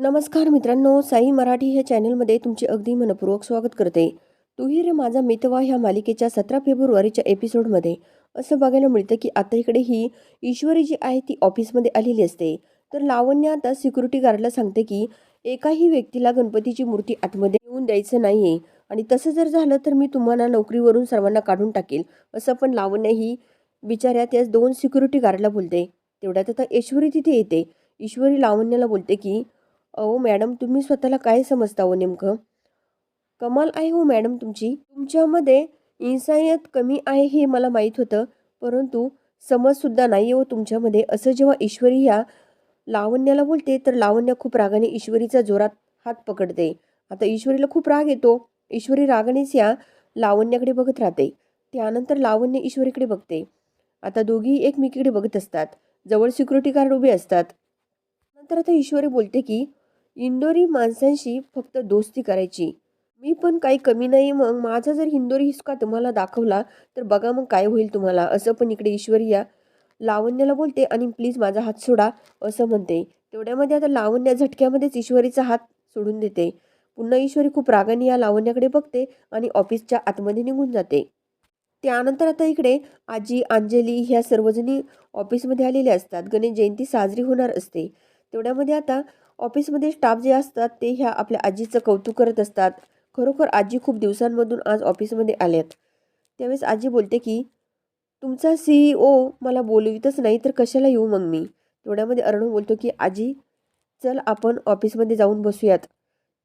नमस्कार मित्रांनो साई मराठी ह्या चॅनलमध्ये तुमचे अगदी मनपूर्वक स्वागत करते. तूही रे माझा मितवा ह्या मालिकेच्या सतरा फेब्रुवारीच्या एपिसोडमध्ये. असं बघायला मिळतं की आता इकडे ही ईश्वरी जी आहे ती ऑफिसमध्ये आलेली असते. तर लावण्य आता सिक्युरिटी गार्डला सांगते की एकाही व्यक्तीला गणपतीची मूर्ती आतमध्ये येऊन द्यायचं नाही आहे आणि तसं जर झालं तर मी तुम्हाला नोकरीवरून सर्वांना काढून टाकेल. असं पण लावण्य ही बिचाऱ्या त्याच दोन सिक्युरिटी गार्डला बोलते. तेवढ्यात आता ईश्वरी तिथे येते. ईश्वरी लावण्याला बोलते की अहो मॅडम तुम्ही स्वतःला काय समजता हो नेमकं? कमाल आहे हो मॅडम तुमची. तुमच्यामध्ये इन्सानियत कमी आहे हे मला माहीत होतं परंतु समजसुद्धा नाही हो तुमच्यामध्ये. असं जेव्हा ईश्वरी ह्या लावण्याला बोलते तर लावण्य खूप रागाने ईश्वरीचा जोरात हात पकडते. आता ईश्वरीला खूप राग येतो. ईश्वरी रागानेच या लावण्याकडे बघत राहते. त्यानंतर लावण्य ईश्वरीकडे बघते. आता दोघी एकमेकीकडे बघत असतात. जवळ सिक्युरिटी गार्ड उभे असतात. नंतर आता ईश्वरी बोलते की इंदोरी माणसांशी फक्त दोस्ती करायची. मी पण काही कमी नाही मग माझा जर हिंदोरी हिसका तुम्हाला दाखवला तर बघा मग काय होईल तुम्हाला. असं पण इकडे ईश्वरी या. लावण्याला बोलते आणि प्लीज माझा हात सोडा असं म्हणते. तेवढ्यामध्ये आता लावण्या झटक्यामध्येच ईश्वरीचा हात सोडून देते. पुन्हा ईश्वरी खूप रागाने या लावण्याकडे बघते आणि ऑफिसच्या आतमध्ये निघून जाते. त्यानंतर आता इकडे आजी अंजली ह्या सर्वजणी ऑफिसमध्ये आलेल्या असतात. गणेश जयंती साजरी होणार असते. तेवढ्यामध्ये आता ऑफिसमध्ये स्टाफ जे असतात ते ह्या आपल्या आजीचं कौतुक करत असतात. खरोखर आजी खूप दिवसांमधून आज ऑफिसमध्ये आल्यात. त्यावेळेस आजी बोलते की तुमचा सी ओ मला बोलवितच नाही तर कशाला येऊ मग मी? तेवढ्यामध्ये अर्णव बोलतो की आजी चल आपण ऑफिसमध्ये जाऊन बसूयात.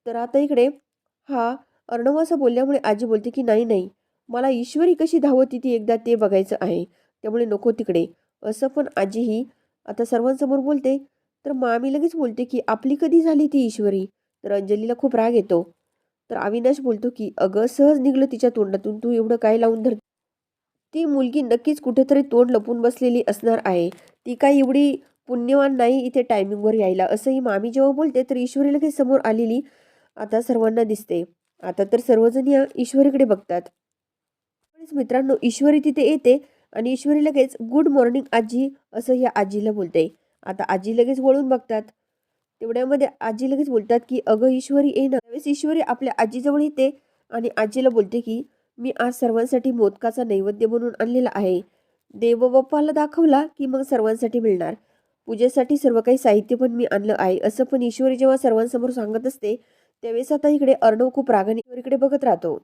तर आता इकडे हा अर्णव असं बोलल्यामुळे आजी बोलते की नाही नाही मला ईश्वरी कशी धावती ती एकदा ते बघायचं आहे त्यामुळे नको तिकडे. असं पण आजी ही आता सर्वांसमोर बोलते तर मामी लगेच बोलते की आपली कधी झाली ती ईश्वरी? तर अंजलीला खूप राग येतो. तर अविनाश बोलतो की अगं सहज निघलं तिच्या तोंडातून तू एवढं काय लावून धर ती मुलगी नक्कीच कुठेतरी तोंड लपून बसलेली असणार आहे. ती काय एवढी पुण्यवान नाही इथे टायमिंगवर यायला. असंही मामी जेव्हा बोलते तर ईश्वरी लगेच समोर आलेली आता सर्वांना दिसते. आता तर सर्वजण या ईश्वरीकडे बघतात. मित्रांनो ईश्वरी तिथे येते आणि ईश्वरी लगेच गुड मॉर्निंग आजी असं या आजीला बोलते. आता आजी लगेच वळून बघतात. तेवढ्यामध्ये आजी लगेच बोलतात की अगं ईश्वरी ये ना. त्यावेळेस ईश्वरी आपल्या आजीजवळ येते आणि आजीला बोलते की मी आज सर्वांसाठी मोदकाचा नैवेद्य म्हणून आणलेला आहे. देवबाप्पाला दाखवला की मग सर्वांसाठी मिळणार. पूजेसाठी सर्व काही साहित्य पण मी आणलं आहे. असं पण ईश्वरी जेव्हा सर्वांसमोर सांगत असते त्यावेळेस आता इकडे अर्णव खूप रागाने ईश्वरीकडे बघत राहतो.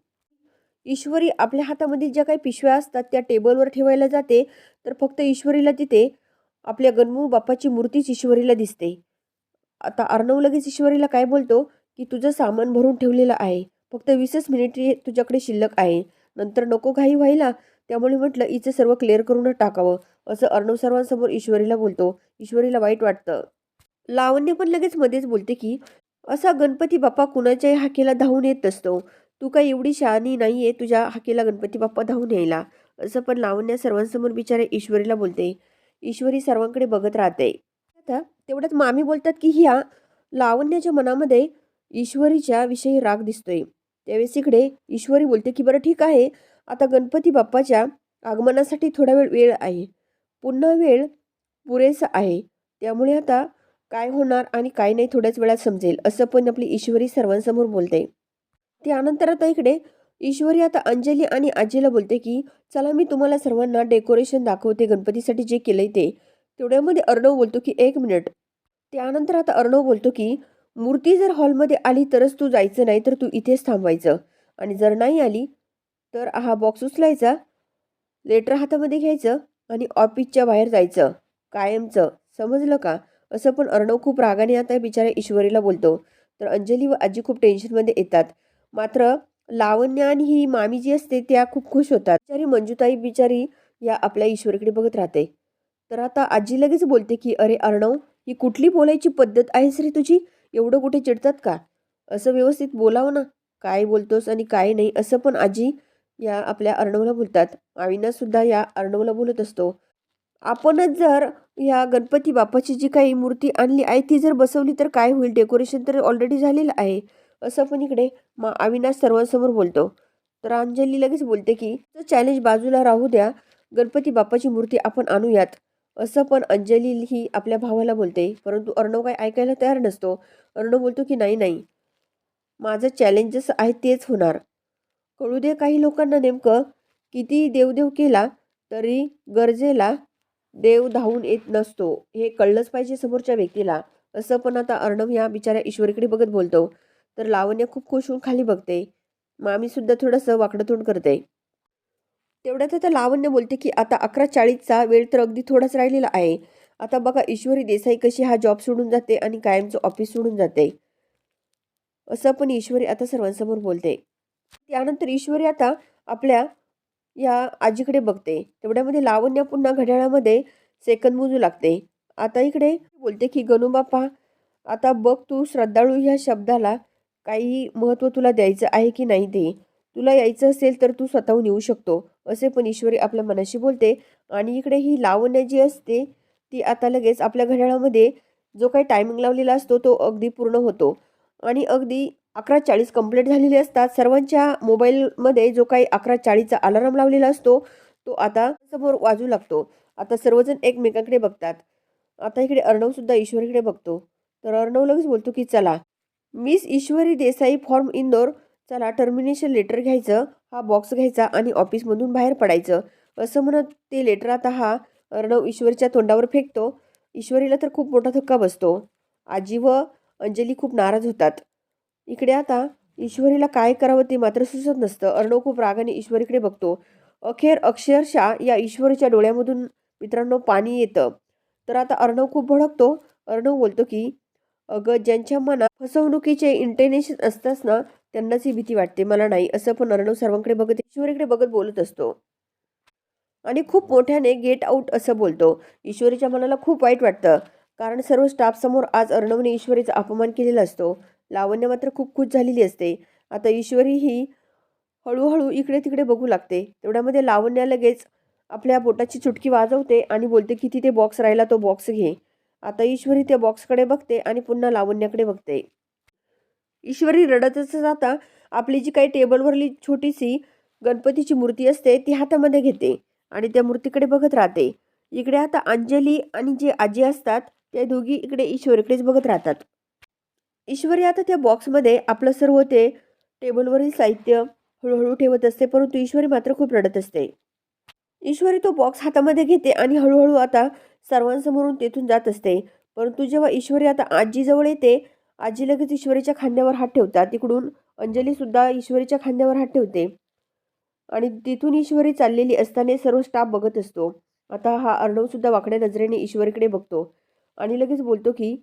ईश्वरी आपल्या हातामध्ये ज्या काही पिशव्या असतात त्या टेबलवर ठेवायला जाते तर फक्त ईश्वरीला तिथे आपल्या गणमू बाप्पाची मूर्तीच ईश्वरीला दिसते. आता अर्णव लगेच ईश्वरीला काय बोलतो? की तुझं सामान भरून ठेवलेलं आहे. फक्त वीसच मिनिट तुझ्याकडे शिल्लक आहे. नंतर नको घाई व्हायला. त्यामुळे म्हटलं इचं सर्व क्लिअर करूनच टाकावं. असं अर्णव सर्वांसमोर ईश्वरीला बोलतो. ईश्वरीला वाईट वाटतं. लावण्य पण लगेच मध्येच बोलते की असा गणपती बाप्पा कुणाच्याही हाकेला धावून येत असतो तू काय एवढी शहाणी नाही आहे तुझ्या हाकेला गणपती बाप्पा धावून यायला. असं पण लावण्या सर्वांसमोर बिचारे ईश्वरीला बोलते. ईश्वरी सर्वांकडे बघत राहते. आता तेवढ्यात मामी बोलतात की ह्या लावण्याच्या मनामध्ये ईश्वरीच्या विषयी राग दिसतोय. त्यावेळेस इकडे ईश्वरी बोलते की बरं ठीक आहे. आता गणपती बाप्पाच्या आगमनासाठी थोडा वेळ वेळ आहे. पुन्हा वेळ पुरेसा आहे. त्यामुळे आता काय होणार आणि काय नाही थोड्याच वेळात समजेल असं पण आपली ईश्वरी सर्वांसमोर बोलते. त्यानंतर आता इकडे ईश्वरी आता अंजली आणि आजीला बोलते की चला मी तुम्हाला सर्वांना डेकोरेशन दाखवते गणपतीसाठी जे केलंय ते. तेवढ्यामध्ये अर्णव बोलतो की एक मिनिट. त्यानंतर आता अर्णव बोलतो की मूर्ती जर हॉलमध्ये आली तरच तू जायचं नाही तर तू इथेच थांबवायचं. आणि जर नाही आली तर हा बॉक्स उचलायचा लेटर हातामध्ये घ्यायचं आणि ऑफिसच्या बाहेर जायचं. कायमचं. समजलं का? असं पण अर्णव खूप रागाने आता बिचाऱ्या ईश्वरीला बोलतो. तर अंजली व आजी खूप टेन्शनमध्ये येतात. मात्र लावण्य आणि ही मामी जी असते त्या खूप खुश होतात. बिचारी मंजुताई बिचारी या आपल्या ईश्वरीकडे बघत राहते. तर आता आजी लगेच बोलते की अरे अर्णव ही कुठली बोलायची पद्धत आहेस रे तुझी? एवढं कुठे चिडतात का? असं व्यवस्थित बोलावं ना. काय बोलतोस आणि काय नाही असं पण आजी या आपल्या अर्णवला बोलतात. अविनाश सुद्धा या अर्णवला बोलत असतो. आपणच जर या गणपती बाप्पाची जी काही मूर्ती आणली आहे ती जर बसवली तर काय होईल? डेकोरेशन तर ऑलरेडी झालेलं आहे. असं पण इकडे मा अविनाश सर्वांसमोर बोलतो. तर अंजली लगेच बोलते की चॅलेंज बाजूला राहू द्या. गणपती बाप्पाची मूर्ती आपण आणूयात. असं पण अंजली ही आपल्या भावाला बोलते. परंतु अर्णव काय ऐकायला तयार नसतो. अर्णव बोलतो की नाही नाही. माझं चॅलेंजेस आहे तेच होणार. कळू दे काही लोकांना नेमकं. किती देवदेव केला तरी गरजेला देव धावून येत नसतो. हे कळलंच पाहिजे समोरच्या व्यक्तीला. असं पण आता अर्णव या बिचाऱ्या ईश्वरीकडे बघत बोलतो. तर लावण्य खूप खुश होऊन खाली बघते. मामी सुद्धा थोडंसं वाकडं तोंड करते. तेवढ्यात आता लावण्य बोलते की आता अकरा चाळीसचा वेळ तर अगदी थोडाच राहिलेला आहे. आता बघा ईश्वरी देसाई कशी हा जॉब सोडून जाते आणि कायमचं ऑफिस सोडून जाते. असं पण ईश्वरी आता सर्वांसमोर बोलते. त्यानंतर ईश्वरी आता आपल्या या आजीकडे बघते. तेवढ्यामध्ये लावण्य पुन्हा घड्याळामध्ये सेकंद मोजू लागते. आता इकडे बोलते की गणू बाप्पा आता बघ तू श्रद्धाळू ह्या शब्दाला काही महत्त्व तुला द्यायचं आहे की नाही ते? तुला यायचं असेल तर तू स्वतःहून येऊ शकतो असे पण ईश्वरी आपल्या मनाशी बोलते. आणि इकडे ही लावण्य जी असते ती आता लगेच आपल्या घड्याळामध्ये जो काही टायमिंग लावलेला असतो तो अगदी पूर्ण होतो. आणि अगदी अकरा चाळीस कंप्लीट झालेले असतात. सर्वांच्या मोबाईलमध्ये जो काही अकरा चाळीसचा अलाराम लावलेला असतो तो आता समोर वाजू लागतो. आता सर्वजण एकमेकांकडे बघतात. आता इकडे अर्णवसुद्धा ईश्वरीकडे बघतो. तर अर्णव लगेच बोलतो की चला मिस ईश्वरी देसाई फॉर्म इंदोर. चला टर्मिनेशन लेटर घ्यायचं. हा बॉक्स घ्यायचा आणि ऑफिसमधून बाहेर पडायचं. असं म्हणत ते लेटर आता हा अर्णव ईश्वरीच्या तोंडावर फेकतो. ईश्वरीला तर खूप मोठा धक्का बसतो. आजी व अंजली खूप नाराज होतात. इकडे आता ईश्वरीला काय करावं ते मात्र सुचत नसतं. अर्णव खूप रागाने ईश्वरीकडे बघतो. अखेर अक्षरशः या ईश्वरीच्या डोळ्यामधून मित्रांनो पाणी येतं. तर आता अर्णव खूप भडकतो. अर्णव बोलतो की अगं ज्यांच्या मनात फसवणुकीचे इंटेनेशन असताच ना त्यांनाच ही भीती वाटते. मला नाही असं पण अर्णव सर्वांकडे बघत ईश्वरीकडे बघत बोलत असतो. आणि खूप मोठ्याने गेट आऊट असं बोलतो. ईश्वरीच्या मनाला खूप वाईट वाटतं. कारण सर्व स्टाफसमोर आज अर्णवने ईश्वरीचा अपमान केलेला असतो. लावण्य मात्र खूप खुश झालेली असते. आता ईश्वरी ही हळूहळू इकडे तिकडे बघू लागते. तेवढ्यामध्ये लावण्या लगेच आपल्या बोटाची चुटकी वाजवते आणि बोलते की तिथे बॉक्स राहिला तो बॉक्स घे. आता ईश्वरी त्या बॉक्सकडे बघते आणि पुन्हा लावण्याकडे बघते. ईश्वरी रडतच जाता आपली जी काही टेबलवरली छोटीशी गणपतीची मूर्ती असते ती हातामध्ये घेते आणि त्या मूर्तीकडे बघत राहते. इकडे आता अंजली आणि जे आजी असतात त्या दोघी इकडे ईश्वरीकडेच बघत राहतात. ईश्वरी आता त्या बॉक्समध्ये आपलं सर्व ते टेबलवरील साहित्य हळूहळू ठेवत असते परंतु ईश्वरी मात्र खूप रडत असते. ईश्वरी तो बॉक्स हातामध्ये घेते आणि हळूहळू आता सर्वांसमोरून तेथून जात असते. परंतु जेव्हा ईश्वरी आता आजीजवळ येते आजी लगेच ईश्वरीच्या खांद्यावर हात ठेवतात. तिकडून अंजलीसुद्धा ईश्वरीच्या खांद्यावर हात ठेवते. आणि तिथून ईश्वरी चाललेली असताना सर्व स्टाफ बघत असतो. आता हा अर्णवसुद्धा वाकड्या नजरेने ईश्वरीकडे बघतो आणि लगेच बोलतो की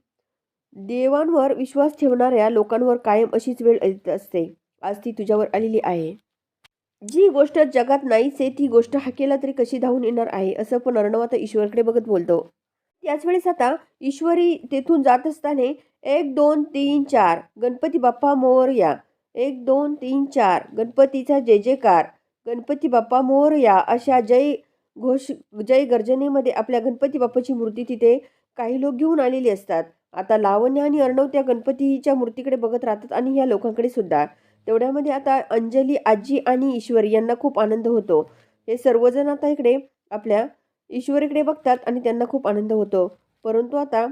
देवांवर विश्वास ठेवणाऱ्या लोकांवर कायम अशीच वेळ येत असते. आज ती तुझ्यावर आलेली आहे. जी गोष्ट जगात नाहीच आहे ती गोष्ट हाकेला तरी कशी धावून येणार आहे असं पण अर्णव आता ईश्वरकडे बघत बोलतो. त्याच वेळेस आता ईश्वरी तेथून जात असताना एक दोन तीन चार गणपती बाप्पा मोरया एक दोन तीन चार गणपतीचा जय जयकार गणपती बाप्पा मोरया अशा जय घोष जय गर्जनेमध्ये आपल्या गणपती बाप्पाची मूर्ती तिथे काही लोक घेऊन आलेली असतात. आता लावण्य आणि अर्णव त्या गणपतीच्या मूर्तीकडे बघत राहतात आणि ह्या लोकांकडे सुद्धा. तेवढ्यामध्ये आता अंजली आजी आणि ईश्वरी यांना खूप आनंद होतो. हे सर्वजण आता इकडे आपल्या ईश्वरीकडे बघतात आणि त्यांना खूप आनंद होतो. परंतु आता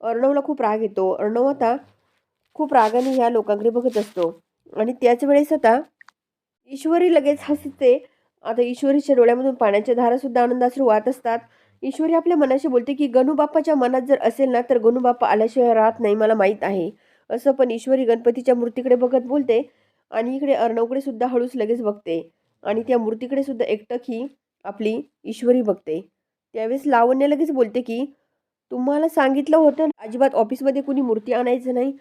अर्णवला खूप राग येतो. अर्णव आता खूप रागाने ह्या लोकांकडे बघत असतो. आणि त्याच वेळेस आता ईश्वरी लगेच हसते. आता ईश्वरीच्या डोळ्यामधून पाण्याच्या धारासुद्धा आनंदाश्रू वाहत असतात. ईश्वरी आपल्या मनाशी बोलते की गणूबाप्पाच्या मनात जर असेल ना तर गणूबाप्पा आल्याशिवाय राहत नाही मला माहीत आहे. असं पण ईश्वरी गणपतीच्या मूर्तीकडे बघत बोलते. आणि इकडे अर्णवकडे सुद्धा हळूच लगेच बघते. आणि त्या मूर्तीकडे सुद्धा एकटक ही आपली ईश्वरी बघते. त्यावेळेस लावण्य लगेच बोलते की तुम्हाला सांगितलं होतं ना, अजिबात ऑफिसमध्ये कुणी मूर्ती आणायचं नाही.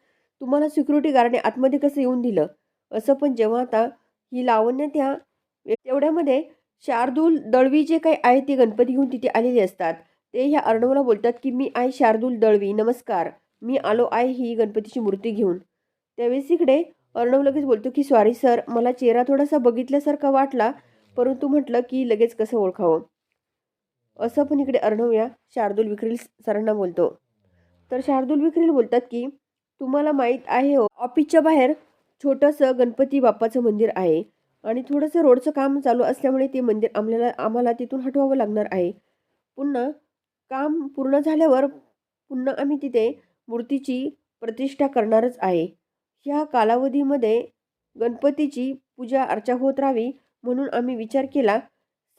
तुम्हाला सिक्युरिटी गार्डने आतमध्ये कसं येऊन दिलं? असं पण जेव्हा आता ही लावण्य त्या तेवढ्यामध्ये शार्दूल दळवी जे काही आहे ते गणपती घेऊन तिथे आलेले असतात. ते ह्या अर्णवला बोलतात की मी आहे शार्दूल दळवी नमस्कार. मी आलो आहे ही गणपतीची मूर्ती घेऊन. त्यावेळेस इकडे अर्णव लगेच बोलतो की सॉरी सर मला चेहरा थोडासा बघितल्यासारखा वाटला परंतु म्हटलं की लगेच कसं ओळखावं? असं पण इकडे अर्णव या शार्दूल विक्रील सरांना बोलतो. तर शार्दूल विक्रील बोलतात की तुम्हाला माहीत आहे हो ऑफिसच्या बाहेर छोटंसं गणपती बाप्पाचं मंदिर आहे आणि थोडंसं रोडचं काम चालू असल्यामुळे ते मंदिर आम्हाला आम्हाला तिथून हटवावं लागणार आहे. पुन्हा काम पूर्ण झाल्यावर पुन्हा आम्ही तिथे मूर्तीची प्रतिष्ठा करणारच आहे. ह्या कालावधीमध्ये गणपतीची पूजा अर्चा होत राहावी म्हणून आम्ही विचार केला.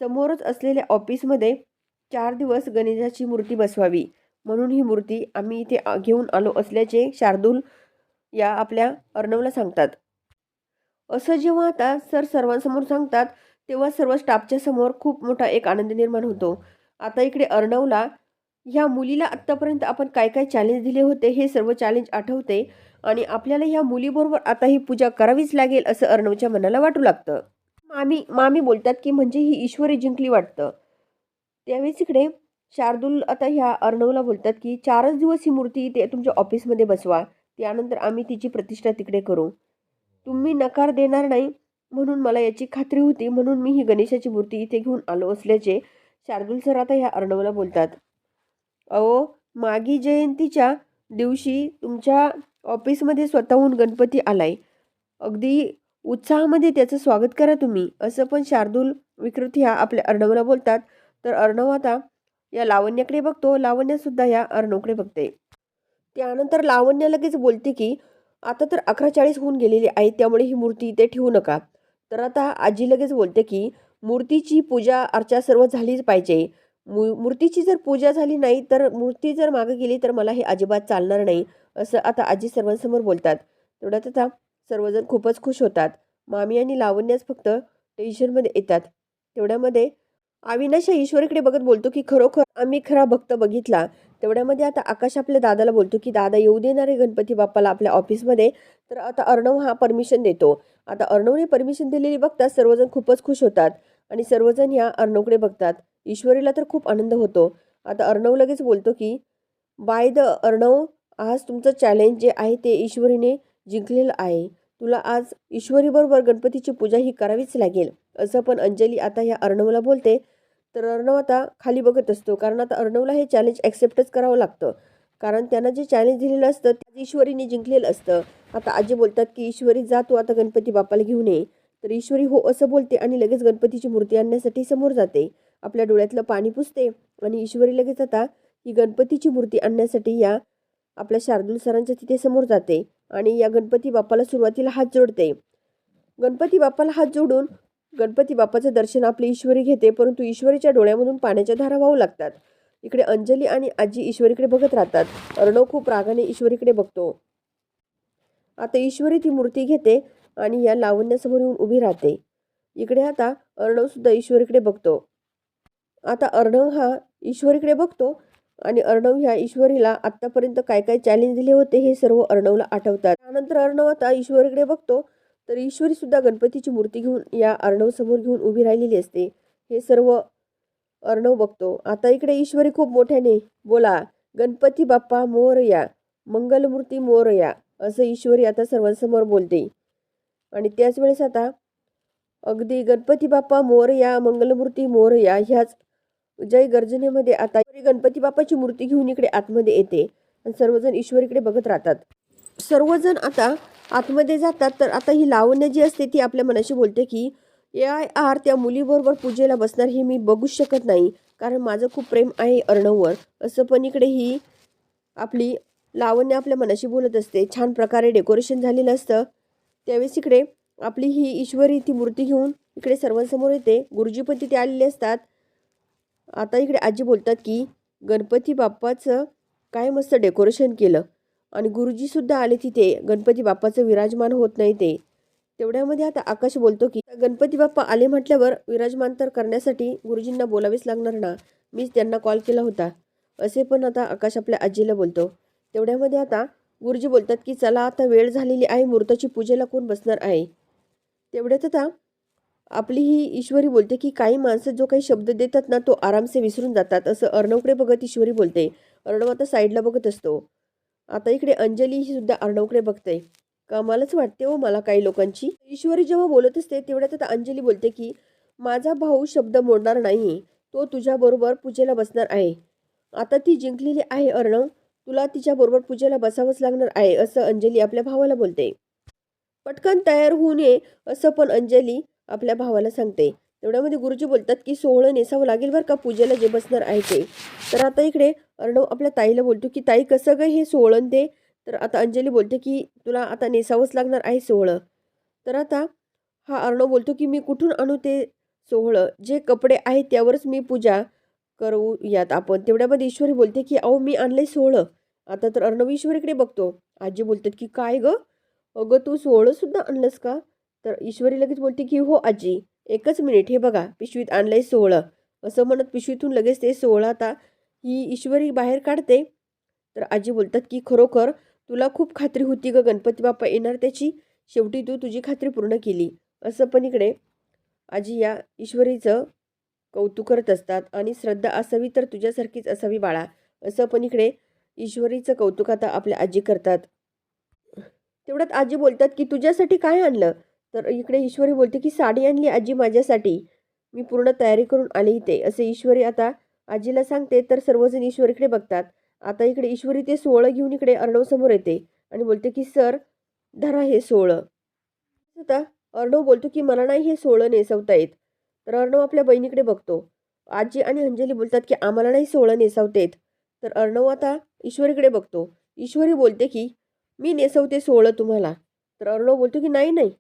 समोरच असलेल्या ऑफिसमध्ये चार दिवस गणेशाची मूर्ती बसवावी म्हणून ही मूर्ती आम्ही इथे आ- घेऊन आलो असल्याचे शार्दूल या आपल्या अर्णवला सांगतात. असं जेव्हा आता सर सर्वांसमोर सांगतात तेव्हा सर्व स्टाफच्या समोर खूप मोठा एक आनंद निर्माण होतो. आता इकडे अर्णवला ह्या मुलीला आत्तापर्यंत आपण काय काय चॅलेंज दिले होते हे सर्व चॅलेंज आठवते. आणि आपल्याला ह्या मुलीबरोबर आता ही पूजा करावीच लागेल असं अर्णवच्या मनाला वाटू लागतं. मामी मामी बोलतात की म्हणजे ही ईश्वरी जिंकली वाटतं. त्यावेळेस इकडे शार्दूल आता ह्या अर्णवला बोलतात की चारच दिवस ही मूर्ती इथे तुमच्या ऑफिसमध्ये बसवा. त्यानंतर आम्ही तिची प्रतिष्ठा तिकडे करू. तुम्ही नकार देणार नाही म्हणून मला याची खात्री होती म्हणून मी ही गणेशाची मूर्ती इथे घेऊन आलो असल्याचे शार्दूल सर आता ह्या अर्णवला बोलतात. अहो मागी जयंतीच्या दिवशी तुमच्या ऑफिसमध्ये स्वतःहून गणपती आलाय. अगदी उत्साहामध्ये त्याचं स्वागत करा तुम्ही असं पण शार्दूल विकृत ह्या आपल्या अर्णवला बोलतात. तर अर्णव आता या लावण्याकडे बघतो. लावण्यासुद्धा या अर्णवकडे बघते. त्यानंतर लावण्य लगेच बोलते की आता तर अकरा चाळीस होऊन गेलेली आहे त्यामुळे ही मूर्ती इथे ठेवू नका. तर आता आजी लगेच बोलते की मूर्तीची पूजा अर्चा सर्व झालीच पाहिजे. मू मूर्तीची जर पूजा झाली नाही तर मूर्ती जर मागं गेली तर मला हे अजिबात चालणार नाही. असं आता आजी सर्वांसमोर बोलतात. तेवढ्यात आता सर्वजण खूपच खुश होतात. मामी आणि लावण्याच फक्त टेन्शनमध्ये येतात. तेवढ्यामध्ये अविनाश ईश्वरीकडे बघत बोलतो की खरोखर आम्ही खरा भक्त बघितला. तेवढ्यामध्ये आता आकाश आपल्या दादाला बोलतो की दादा येऊ देणारे गणपती बाप्पाला आपल्या ऑफिसमध्ये तर आता अर्णव हा परमिशन देतो. आता अर्णवने परमिशन दिलेली बघता सर्वजण खूपच खुश होतात आणि सर्वजण ह्या अर्णवकडे बघतात. ईश्वरीला तर खूप आनंद होतो. आता अर्णव लगेच बोलतो की बाय द अर्णव आज तुमचं चॅलेंज जे आहे ते ईश्वरीने जिंकलेलं आहे. तुला आज ईश्वरीबरोबर गणपतीची पूजा ही करावीच लागेल. असं पण अंजली आता ह्या अर्णवला बोलते. तर अर्णव आता खाली बघत असतो कारण आता अर्णवला हे चॅलेंज ॲक्सेप्टच करावं लागतं. कारण त्यांना जे चॅलेंज दिलेलं असतं ते ईश्वरीने जिंकलेलं असतं. आता आजी बोलतात की ईश्वरी जा तू आता गणपती बाप्पाला घेऊन ये. तर ईश्वरी हो असं बोलते आणि लगेच गणपतीची मूर्ती आणण्यासाठी समोर जाते. आपल्या डोळ्यातलं पाणी पुसते आणि ईश्वरी लगेच आता ही गणपतीची मूर्ती आणण्यासाठी या आपल्या शार्दूल सरांच्या तिथे समोर जाते आणि या गणपती बाप्पाला सुरुवातीला हात जोडते. गणपती बाप्पाला हात जोडून गणपती बाप्पाचं दर्शन आपली ईश्वरी घेते परंतु ईश्वरीच्या डोळ्यामधून पाण्याच्या धारा वाहू लागतात. इकडे अंजली आणि आजी ईश्वरीकडे बघत राहतात. अर्णव खूप रागाने ईश्वरीकडे बघतो. आता ईश्वरी ती मूर्ती घेते आणि या लावण्यासमोर येऊन उभी राहते. इकडे आता अर्णव सुद्धा ईश्वरीकडे बघतो. आता अर्णव हा ईश्वरीकडे बघतो आणि अर्णव ह्या ईश्वरीला आत्तापर्यंत काय काय चॅलेंज दिले होते हे सर्व अर्णवला आठवतात. त्यानंतर अर्णव आता ईश्वरीकडे बघतो तर ईश्वरी सुद्धा गणपतीची मूर्ती घेऊन या अर्णव समोर घेऊन उभी राहिलेली असते. हे सर्व अर्णव बघतो. आता इकडे ईश्वरी खूप मोठ्याने बोला गणपती बाप्पा मोरया मंगलमूर्ती मोरया असं ईश्वरी आता सर्वांसमोर बोलते. आणि त्याच वेळेस आता अगदी गणपती बाप्पा मोरया मंगलमूर्ती मोरया ह्याच जय गर्जनेमध्ये आता गणपती बाप्पाची मूर्ती घेऊन इकडे आतमध्ये येते. आणि सर्वजण ईश्वरीकडे बघत राहतात. सर्वजण आता आतमध्ये जातात. तर आता ही लावण्य जी असते ती आपल्या मनाशी बोलते की ए आय आर त्या मुलीबरोबर पूजेला बसणार हे मी बघूच शकत नाही. कारण माझं खूप प्रेम आहे अर्णववर असं पण इकडे ही आपली लावण्य आपल्या मनाशी बोलत असते. छान प्रकारे डेकोरेशन झालेलं असतं. त्यावेळेस इकडे आपली ही ईश्वरी ती मूर्ती घेऊन इकडे सर्वांसमोर येते. गुरुजी पण तिथे आलेले असतात. आता इकडे आजी बोलतात की गणपती बाप्पाचं काय मस्त डेकोरेशन केलं. आणि गुरुजीसुद्धा आले तिथे गणपती बाप्पाचं विराजमान होत नाही ते. तेवढ्यामध्ये आता आकाश बोलतो की गणपती बाप्पा आले म्हटल्यावर विराजमान तर करण्यासाठी गुरुजींना बोलावेच लागणार ना. मीच त्यांना कॉल केला होता. असे पण आता आकाश आपल्या आजीला बोलतो. तेवढ्यामध्ये आता गुरुजी बोलतात की चला आता वेळ झालेली आहे मूर्ताची पूजेला कोण बसणार आहे? तेवढ्यात आता आपली ही ईश्वरी बोलते की काही माणसं जो काही शब्द देतात ना तो आरामसे विसरून जातात. असं अर्णवकडे बघत ईश्वरी बोलते. अर्णव आता साईडला बघत असतो. आता इकडे अंजली ही सुद्धा अर्णवकडे बघते. कमालच वाटते हो मला काही लोकांची. ईश्वरी जेव्हा बोलत असते तेवढ्यात आता अंजली बोलते की माझा भाऊ शब्द मोडणार नाही. तो तुझ्याबरोबर पूजेला बसणार आहे. आता ती जिंकलेली आहे अर्णव. तुला तिच्याबरोबर पूजेला बसावंच लागणार आहे असं अंजली आपल्या भावाला बोलते. पटकन तयार होऊ नये असं पण अंजली आपल्या भावाला सांगते. तेवढ्यामध्ये गुरुजी बोलतात की सोहळं नेसावं लागेल बरं का पूजेला जे बसणार आहे ते. तर आता इकडे अर्णव आपल्या ताईला बोलतो की ताई कसं गं हे सोहळं ते? तर आता अंजली बोलते की तुला आता नेसावंच लागणार आहे सोहळं. तर आता हा अर्णव बोलतो की मी कुठून आणू ते सोहळं? जे कपडे आहेत त्यावरच मी पूजा करू यात आपण. तेवढ्यामध्ये ईश्वरी बोलते की अहो मी आणलंय सोहळं. आता तर अर्णव ईश्वरीकडे बघतो. आजी बोलतात की काय गं? अगं तू सोहळंसुद्धा आणलंस का? तर ईश्वरी लगेच बोलते की हो आजी एकच मिनिट हे बघा पिशवीत आणलंय सोहळं. असं म्हणत पिशवीतून लगेच ते सोहळं आता ही ईश्वरी बाहेर काढते. तर आजी बोलतात की खरोखर तुला खूप खात्री होती ग गणपती बाप्पा येणार त्याची? शेवटी तू तुझी खात्री पूर्ण केली. असं पण इकडे आजी या ईश्वरीचं कौतुक करत असतात आणि श्रद्धा असावी तर तुझ्यासारखीच असावी बाळा. असं पण इकडे ईश्वरीचं कौतुक आता आपल्या आजी करतात. तेवढ्यात आजी बोलतात की तुझ्यासाठी काय आणलं? तर इकडे ईश्वरी बोलते की साडी आणली आजी माझ्यासाठी. मी पूर्ण तयारी करून आले इथे. असे ईश्वरी आता आजीला सांगते तर सर्वजण ईश्वरीकडे बघतात. आता इकडे ईश्वरी ते सोहळं घेऊन इकडे अर्णव समोर येते आणि बोलते की सर धरा हे सोहळं आता अर्णव बोलतो की मला नाही हे सोहळं नेसवता येत. तर अर्णव आपल्या बहिणीकडे बघतो. आजी आणि अंजली बोलतात की आम्हाला नाही सोहळं नेसवता येत. तर अर्णव आता ईश्वरीकडे बघतो. ईश्वरी बोलते की मी नेसवते सोहळं तुम्हाला. तर अर्णव बोलतो की नाही नाही.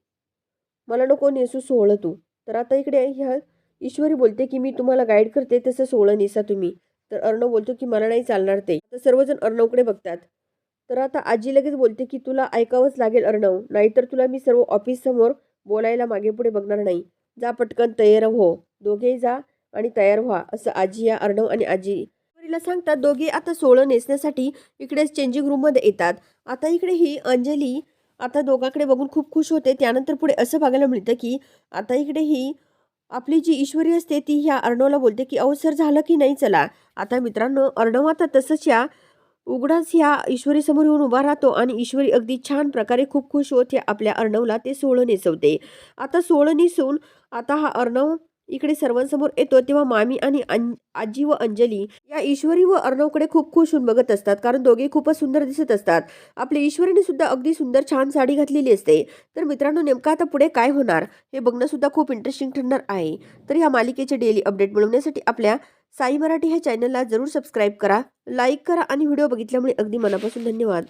मला नको नेसू सोहळं तू. तर आता इकडे ह्या ईश्वरी बोलते की मी तुम्हाला गाईड करते तसं सोहळं नेसा तुम्ही. तर अर्णव बोलतो की मला नाही चालणार ते. तर सर्वजण अर्णवकडे बघतात. तर आता आजी लगेच बोलते की तुला ऐकावंच लागेल अर्णव. नाहीतर तुला मी सर्व ऑफिससमोर बोलायला मागे पुढे बघणार नाही. जा पटकन तयार हो. दोघेही जा आणि तयार व्हा असं आजी या अर्णव आणि आजी ईश्वरीला सांगतात. दोघे आता सोहळं नेसण्यासाठी इकडेच चेंजिंग रूममध्ये येतात. आता इकडे ही अंजली आता दोघांकडे बघून खूप खुश होते. त्यानंतर पुढे असं बघायला मिळतं की आता इकडे ही आपली जी ईश्वरी असते ती ह्या अर्णवला बोलते की अहो सर झालं की नाही? चला. आता मित्रांनो अर्णव आता तसंच या उघडाच ह्या ईश्वरीसमोर येऊन उभा राहतो आणि ईश्वरी अगदी छान प्रकारे खूप खुश होत या आपल्या अर्णवला ते सोहळं नेसवते. आता सोहळं नेसून आता हा अर्णव इकडे सर्वांसमोर येतो तेव्हा मामी आणि आजी व अंजली या ईश्वरी व अर्णवकडे खूप खुश होऊन बघत असतात. कारण दोघे खूपच सुंदर दिसत असतात. आपल्या ईश्वरीने सुद्धा अगदी सुंदर छान साडी घातलेली असते. तर मित्रांनो नेमकं आता पुढे काय होणार हे बघणं सुद्धा खूप इंटरेस्टिंग ठरणार आहे. तर या मालिकेचे डेली अपडेट मिळवण्यासाठी आपल्या साई मराठी ह्या चॅनलला जरूर सबस्क्राईब करा लाईक करा आणि व्हिडिओ बघितल्यामुळे अगदी मनापासून धन्यवाद.